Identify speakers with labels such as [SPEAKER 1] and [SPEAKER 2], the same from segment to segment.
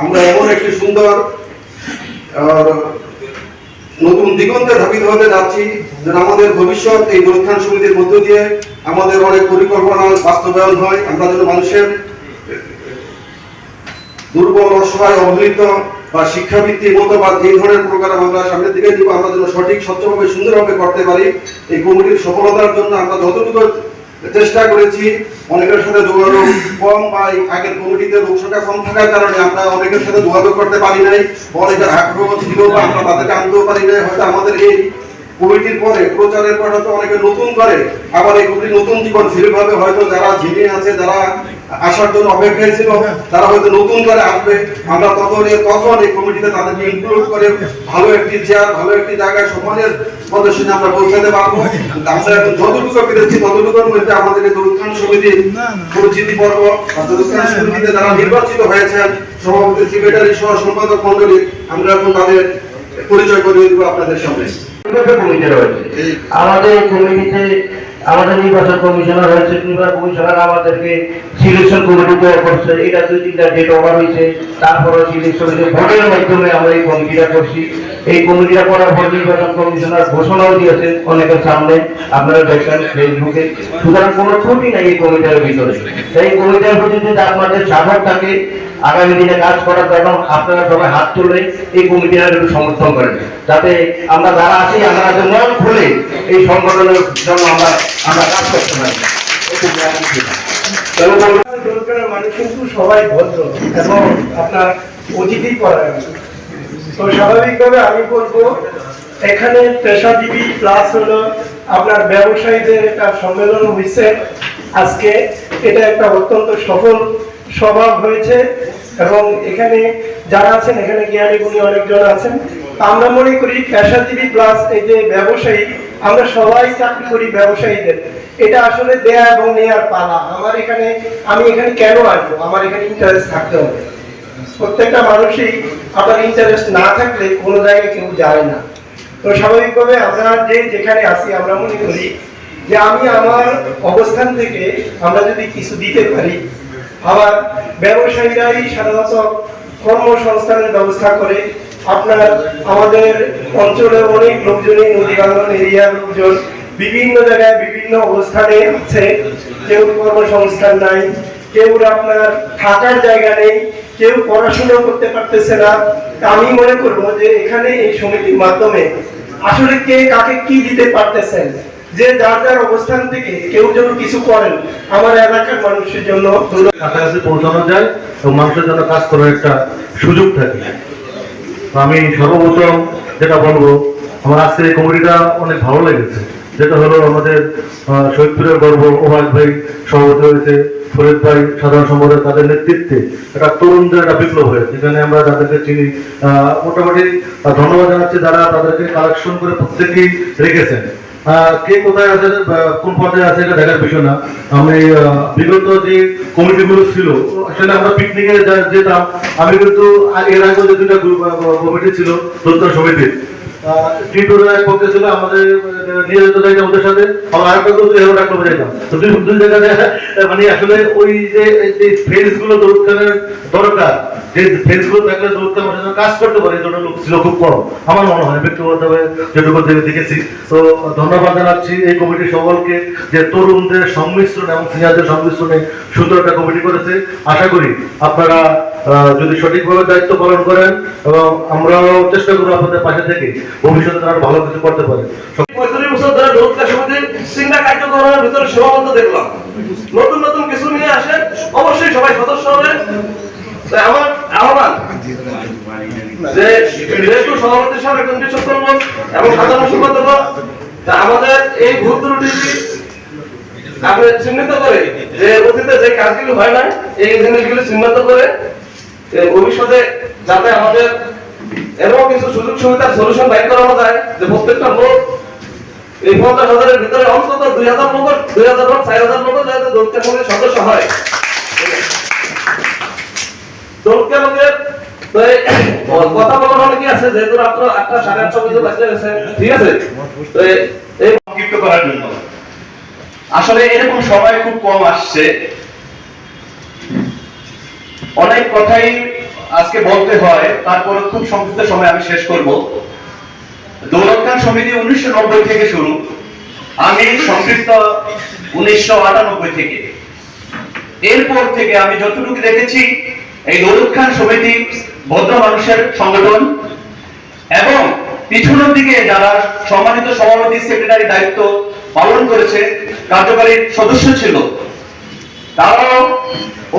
[SPEAKER 1] আমরা এমন একটি সুন্দর নতুন দিগন্তে ধাবিত হতে যাচ্ছি যেন আমাদের ভবিষ্যৎ এই অনুষ্ঠান সমিতির মধ্য দিয়ে আমাদের অনেক পরিকল্পনা বাস্তবায়ন হয়। আমরা যেন মানুষের দুর্বল, অসহায়, অবহেলিত বা শিক্ষাভিত্তিক মতবাদ এই ধরনের প্রোগ্রাম আমরা সামনের দিকে দিব আমরা যেন সঠিক, স্বচ্ছভাবে, সুন্দরভাবে করতে পারি। এই কমিটির সফলতার জন্য আমরা যতটুকু চেষ্টা করেছি, অনেকের সাথে যোগাযোগ কম বা আগের কমিটিতে লোক সংখ্যা কম থাকার কারণে আমরা অনেকের সাথে যোগাযোগ করতে পারি নাই, অনেকের আগ্রহ ছিল বা আমরা তাদেরকে আনতেও পারি নাই, হয়তো আমাদের এই কমিটির পরে প্রচারের পর হয়তো অনেকে নতুন করে আবার এই কমিটি নতুন জীবন ফিরে ভাবে হয়তো যারা ঝিমিয়ে আছে যারা আসার জন্য অপেক্ষায় ছিল তারা হয়তো নতুন করে আসবে। আমরা তখন তখন এই কমিটিতে তাদেরকে ইনক্লুড করে ভালো একটি চেয়ার ভালো একটি জায়গায় সমানের প্রদর্শনে আমরা পৌঁছাতে পারব। আমরা এখন যতটুকু পেরেছি ততটুকুর মধ্যে আমাদের এই উত্থান সমিতির পরিচিতি পর্ব অর্থাৎ সমিতিতে যারা নির্বাচিত হয়েছেন সভাপতি সেক্রেটারি সহ সম্পাদক মন্ডলী আমরা এখন তাদের পরিচয় করে দিব আপনাদের সামনে।
[SPEAKER 2] ভূমিকা কমিটি রয়েছে। আমাদের কমিটিতে আমাদের নির্বাচন কমিশনার হয়েছে নির্বাচন কমিশনার আমাদেরকে সিলেকশন কমিটি তৈরি করছে। এটা দুই, তিনটা ডেট ওভার হয়েছে। তারপরে সিলেকশন ভোটের মাধ্যমে আমরা এই কমিটিটা করছি। এই কমিটিটা করার পর নির্বাচন কমিশনার ঘোষণাও দিয়েছেন অনেকের সামনে। আপনারা দেখছেন ফেসবুকে সুতরাং কোনো ত্রুটি নাই এই কমিটির ভিতরে। তাই এই কমিটির প্রতি যদি আপনাদের সাধক থাকে, আগামী দিনে কাজ করার জন্য আপনারা সবাই হাত তুলে এই কমিটির একটু সমর্থন করেন। যাতে আমরা যারা আছি, আমরা মন খুলে এই সংগঠনের জন্য আমরা আমরা কাজ করতে পারি
[SPEAKER 3] মানুষ কিন্তু সবাই ভদ্র এবং আপনার অতিথি পরায়ণ। তো স্বাভাবিকভাবে আমি এখানে পেশাজীবী প্লাস হলো আপনার ব্যবসায়ীদের একটা সম্মেলন হয়েছে আজকে এটা একটা অত্যন্ত সফল সভা হয়েছে এবং এখানে যারা আছেন, এখানে জ্ঞানী গুণী অনেকজন আছেন। আমরা মনে করি পেশাজীবী প্লাস এই যে ব্যবসায়ী, আমরা সবাই চাকরি করি ব্যবসায়ীদের। এটা আসলে দেয়া এবং নেয়ার পালা। আমার এখানে, আমি এখানে কেন আসব? আমার এখানে ইন্টারেস্ট থাকতে হবে। প্রত্যেকটা মানুষই আপনার ইন্টারেস্ট না থাকলে কোনো জায়গায় কেউ যায় না। তো স্বাভাবিকভাবে আমরা যে যেখানে আছি, আমরা মনে করি যে আমি আমার অবস্থান থেকে আমরা যদি কিছু দিতে পারি আবার ব্যবসায়ীরাই সাধারণত কর্মসংস্থানের ব্যবস্থা করে আপনার আমাদের অনেক লোকজনই নদী এরিয়ার লোকজন বিভিন্ন জায়গায় বিভিন্ন অবস্থানে আছে। কেউ কর্মসংস্থান নাই, কেউ আপনার থাকার জায়গা নেই, কেউ করতে পারতেছে না। আমি মনে যে এখানে এই সমিতির মাধ্যমে আসলে কে কাকে কি দিতে পারতেছেন, যে যার যার অবস্থান থেকে কেউ যেন কিছু করেন, আমার এলাকার মানুষের জন্য
[SPEAKER 4] কাছাকাছি পৌঁছানো যায় মানুষের জন্য কাজ করার একটা সুযোগ থাকে। আমি সর্বপ্রথম যেটা বলব, আমার আজকে এই কমিটিটা অনেক ভালো লেগেছে। যেটা হলো আমাদের শহীদপুরের গর্ব ওভাস ভাই সভাপতি হয়েছে ফরিদ ভাই, সাধারণ সম্পাদক, তাদের নেতৃত্বে একটা তরুণদের একটা বিপ্লব হয়েছে, যেখানে আমরা তাদেরকে চিনি। মোটামুটি ধন্যবাদ জানাচ্ছি যারা তাদেরকে কালেকশন করে প্রত্যেকেই রেখেছেন। কে কোথায় আছে কোন পর্যায়ে আছে, এটা দেখার বিষয় না। আমি বিগত যে কমিটিগুলো ছিল আসলে আমরা পিকনিকে যেতাম। আমি কিন্তু এর আগে যে দুটা কমিটি ছিল দোত্তর সমিতির। মানে ধন্যবাদ জানাচ্ছি এই কমিটির সকলকে যে তরুণদের সংমিশ্রণ এবং সিনিয়রদের সংমিশ্রণে সুন্দর একটা কমিটি করেছে। আশা করি আপনারা যদি সঠিকভাবে দায়িত্ব পালন করেন এবং আমরাও চেষ্টা করব আপনাদের পাশে থেকে ভবিষ্যতে তারা ভালো কিছু করতে পারে।
[SPEAKER 5] পঁয়ত্রিশ বছর ধরে কার্যক্রমের ভিতরে সীমাবদ্ধ দেখলাম। নতুন নতুন কিছু নিয়ে আসে, অবশ্যই সবাই সদস্য হবে। চিহ্নিত যে অতীতে যে হয় এই করে ভবিষ্যতে যাতে আমাদের এরকম কিছু সুযোগ সুবিধার সলিউশন বাইর করানো যায় যে প্রত্যেকটা লোক এই পঞ্চাশ হাজারের ভিতরে অন্তত দুই হাজার লোক দুই হাজার লোক চার হাজার লোক যাতে দৌড়কে সঙ্গে সদস্য হয়। দৌড়কে লোকের কথা বলার অনেকে আছে? যেহেতু রাত্র আটটা সাড়ে আটটা পর্যন্ত বাজে গেছে। ঠিক আছে? তো এই
[SPEAKER 6] সংক্ষিপ্ত করার জন্য। আসলে এরকম সময় খুব কম আসছে। অনেক কথাই আজকে বলতে হয়, তারপর খুব সংক্ষিপ্ত সময় আমি শেষ করব। দৌলতখান সমিতি উনিশশো নব্বই থেকে শুরু, আমি সংক্ষিপ্ত উনিশশো আটানব্বই থেকে। এরপর থেকে আমি যতটুকু দেখেছি, এই দৌলত খান সমিতি ভদ্র মানুষের সংগঠন এবং পিছনের দিকে যারা সম্মানিত সভাপতি সেক্রেটারি দায়িত্ব পালন করেছে, কার্যকারী সদস্য ছিল তারাও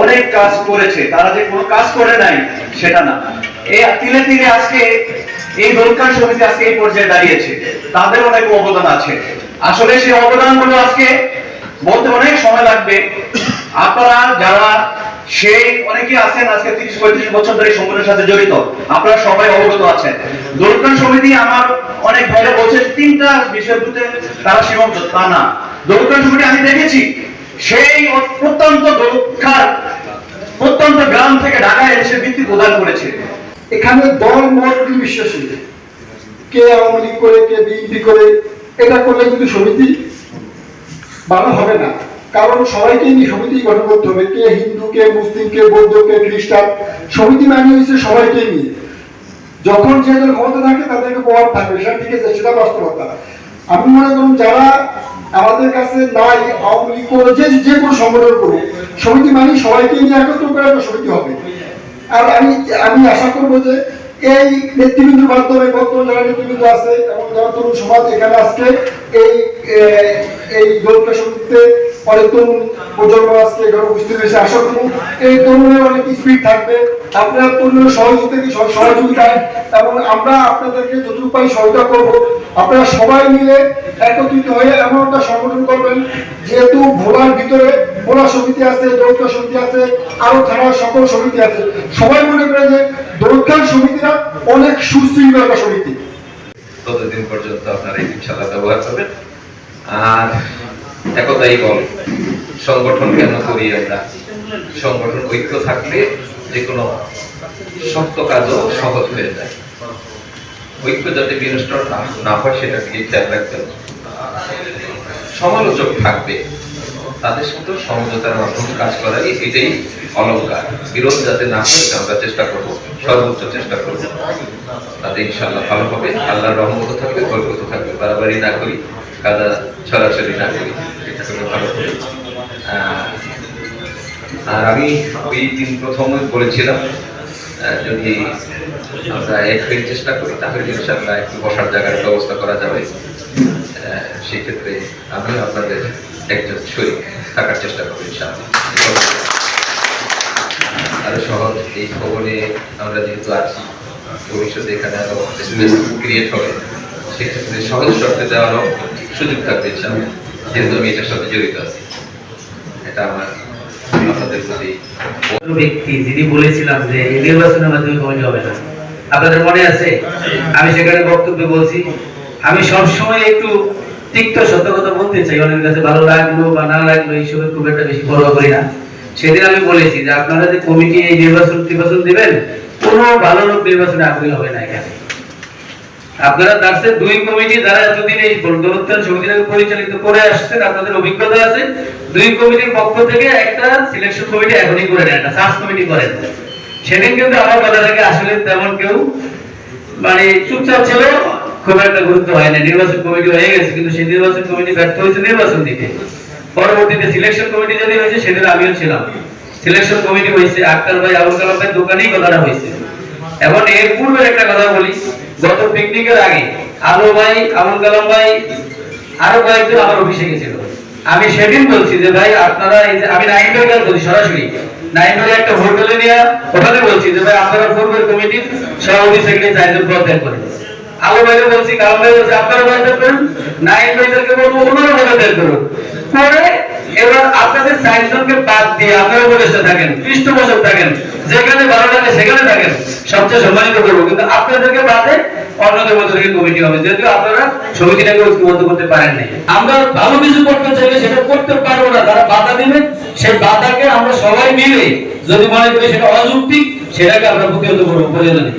[SPEAKER 6] অনেক কাজ করেছে। তারা যে কোনো কাজ করে নাই, সেটা না। এই তিলে তিলে আজকে এই সমিতি আজকে এই পর্যায়ে দাঁড়িয়েছে। তাদের অনেক অবদান আছে। আসলে সেই অবদানগুলো আজকে বলতে অনেক সময় লাগবে। আপনারা যারা সেই অনেকে আছেন আজকে তিরিশ পঁয়ত্রিশ বছর ধরে সাথে জড়িত, আপনারা সবাই অবগত আছেন। দোলকান সমিতি আমার অনেক ভাইরা বলছে, তিনটা বিষয়ের তারা সীমাবদ্ধ। তা না। সমিতি আমি দেখেছি সেই প্রত্যন্ত দক্ষার প্রত্যন্ত গ্রাম থেকে ঢাকায় এসে বৃত্তি প্রদান করেছে।
[SPEAKER 7] এখানে দল মত বিশ্বাসী কে আওয়ামী লীগ করে, কে বিএনপি করে, এটা করলে কিন্তু সমিতি ভালো হবে না। কারণ সবাইকে নিয়ে সমিতি গঠন করতে হবে। কে হিন্দু, কে মুসলিম, কে বৌদ্ধ, কে খ্রিস্টান, সমিতি মানে হচ্ছে সবাইকে নিয়ে। যখন যে ক্ষমতা থাকে, তাদেরকে প্রভাব থাকবে। সেটা ঠিক আছে, সেটা বাস্তবতা। আমি মনে করুন, যারা আমাদের কাছে নাই, আওয়ামী লীগ করে যে যে কোনো সংগঠন করুক, সমিতি মানে সবাইকে নিয়ে একত্র করে একটা সমিতি হবে। আর আমি আমি আশা করব যে এই নেতৃবৃন্দের মাধ্যমে, বর্তমান যারা নেতৃবৃন্দ আছে, এবং যারা তরুণ সমাজ এখানে আজকে এই এই দলকে সমিতিতে অনেক তরুণ প্রজন্ম এখানে উপস্থিত হয়েছে আশা করব এই তরুণের অনেক স্পিড থাকবে। আপনার তরুণের সহযোগিতা সহযোগিতায় এবং আমরা আপনাদেরকে যতটুকু পাই সহায়তা করব। আপনারা সবাই মিলে একত্রিত হয়ে এমন একটা সংগঠন করবেন, যেহেতু ভোলার ভিতরে ভোলা সমিতি আছে দৌড়কা সমিতি আছে, আরও থানার সকল সমিতি আছে। সবাই মনে করে যে দৌড়খান সমিতিরা অনেক সুশৃঙ্খল একটা সমিতি।
[SPEAKER 8] ততদিন পর্যন্ত আপনারা এই ইনশাল্লাহ ব্যবহার করবেন। আর একতাই বল। সংগঠন কেন করি আমরা? সংগঠন ঐক্য থাকলে যে কোনো শক্ত কাজও সহজ হয়ে যায়। ঐক্য যাতে বিনষ্ট না- হয় সেটা খেয়াল রাখতে হবে। সমালোচক থাকবে। তাদের সাথে সমঝোতার মাধ্যমে কাজ করাই এটাই অলঙ্কার। বিরোধ যাতে না হয় আমরা চেষ্টা করব, সর্বোচ্চ চেষ্টা করব। তাতে ইনশাআল্লাহ ভালো হবে। আল্লাহর রহমত থাকবে বরকত থাকবে। বাড়াবাড়ি না করি, কাদা ছড়াছড়ি না করি এটা করে ভালো আর আমি ওই দিন প্রথমে বলেছিলাম যদি আমরা এক হয়ে চেষ্টা করি তাহলে ইনশাআল্লাহ একটু বসার জায়গার ব্যবস্থা করা যাবে। সেক্ষেত্রে আমিও আপনাদের একজন শরীর থাকার চেষ্টা করব ইনশাআল্লাহ। আরও সহজ এই খবরে আমরা যেহেতু আছি ভবিষ্যতে এখানে আরও ক্রিয়েট হবে সেক্ষেত্রে সহজ শর্তে দেওয়ারও সুযোগ থাকবে ইনশাআল্লাহ যেহেতু আমি এটার সাথে জড়িত আছি। এটা আমার
[SPEAKER 2] সবসময় একটু তিক্ত সত্য কথা বলতে চাই কাছে ভালো লাগল বা না লাগল খুব একটা বেশি করি না। সেদিন আমি বলেছি যে আপনারা যে কমিটি এই নির্বাচন নির্বাচন দিবেন, কোনো ভালো লোক নির্বাচনে আগ্রহী হবে না এখানে। আপনারা তার সাথে দুই কমিটি যারা এতদিন এই দৌলতান সমিতিটাকে পরিচালিত করে আসছেন, আপনাদের অভিজ্ঞতা আছে। দুই কমিটির পক্ষ থেকে একটা সিলেকশন কমিটি এখনই করে নেন একটা সার্চ কমিটি করেন সেদিন কিন্তু আমার কথা থেকে আসলে তেমন কেউ মানে চুপচাপ ছিল, খুব একটা গুরুত্ব হয় না নির্বাচন কমিটি হয়ে গেছে, কিন্তু সেই নির্বাচন কমিটি ব্যর্থ হয়েছে নির্বাচন দিতে। পরবর্তীতে সিলেকশন কমিটি যদি হয়েছে, সেদিন আমিও ছিলাম। সিলেকশন কমিটি হয়েছে, আক্তার ভাই, আবুল কালাম ভাই দোকানেই কথাটা হয়েছে। এখন এর পূর্বের একটা কথা বলি। গত পিকনিকের আগে আলু ভাই আবুল কালাম ভাই, আরও কয়েকজন আমার অফিসে গেছিল। আমি সেদিন বলছি যে, ভাই, আপনারা এই যে, আমি নাইন ব্যাংকার বলছি সরাসরি। নাইন ব্যাংকে একটা হোটেলে নিয়ে ওখানে বলছি যে, ভাই, আপনারা পূর্বের কমিটির সভাপতি সেক্রেটারি চারজন পদ করেন আলু ভাইকে বলছি, কালাম ভাই বলছি, আপনারা পদ করুন নাইন ভাইদেরকে বলব, ওনারা পদ করুন করে এবার আপনাদের চারজনকে বাদ দিয়ে আপনারা বলেছে থাকেন, পৃষ্ঠপোষক থাকেন, যেখানে সেখানে থাকেন, সবচেয়ে সম্মানিত করব। কিন্তু আপনাদেরকে বাদে অন্যদের মধ্যে থেকে কমিটি হবে। যেহেতু আপনারা সমিতিটাকে ঐক্যবদ্ধ করতে পারেন নাই। আমরা ভালো কিছু করতে চাইলে সেটা করতে পারব না। তারা বাধা দিবে। সেই বাধাকে আমরা সবাই মিলে যদি মনে করি সেটা অযৌক্তিক, সেটাকে আমরা প্রতিহত করব। প্রয়োজনে।